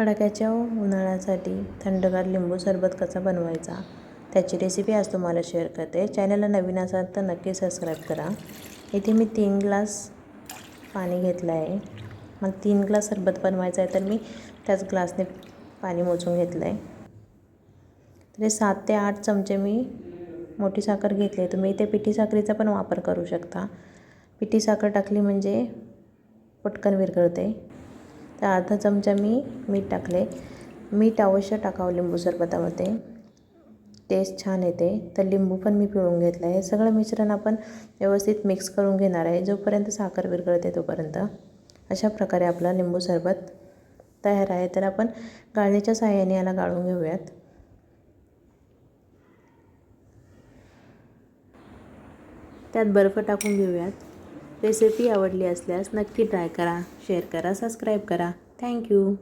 कडाक्याच्या उन्हाळ्यासाठी थंडगार लिंबू सरबत कसा बनवायचा? त्याची रेसिपी आज तुम्हाला शेअर करते. चॅनलला नवीन असाल तर नक्की सबस्क्राईब करा. इथे मी तीन ग्लास पाणी घेतलं आहे. मला तीन ग्लास सरबत बनवायचं आहे तर मी त्याच ग्लासने पाणी मोजून घेतलं आहे. तर हे सात ते आठ चमचे मी मोठी साखर घेतली आहे. तुम्ही इथे पिठी साखरेचा पण वापर करू शकता. पिठी साखर टाकली म्हणजे पटकन विरघळते. तर अर्धा चमचा मी मीठ टाकले. मीठ अवश्य टाकावं लिंबू सरबतामध्ये. टेस्ट छान येते. तर लिंबू पण मी पिळून घेतलं आहे. सगळं मिश्रण आपण व्यवस्थित मिक्स करून घेणार आहे. जोपर्यंत साखर विरघळते तोपर्यंत. अशा प्रकारे आपला लिंबू सरबत तयार आहे. तर आपण गाळणीच्या साहाय्याने याला गाळून घेऊयात. त्यात बर्फ टाकून घेऊयात. रेसिपी आवडली असल्यास नक्की ट्राय करा शेअर करा सबस्क्राईब करा. थँक्यू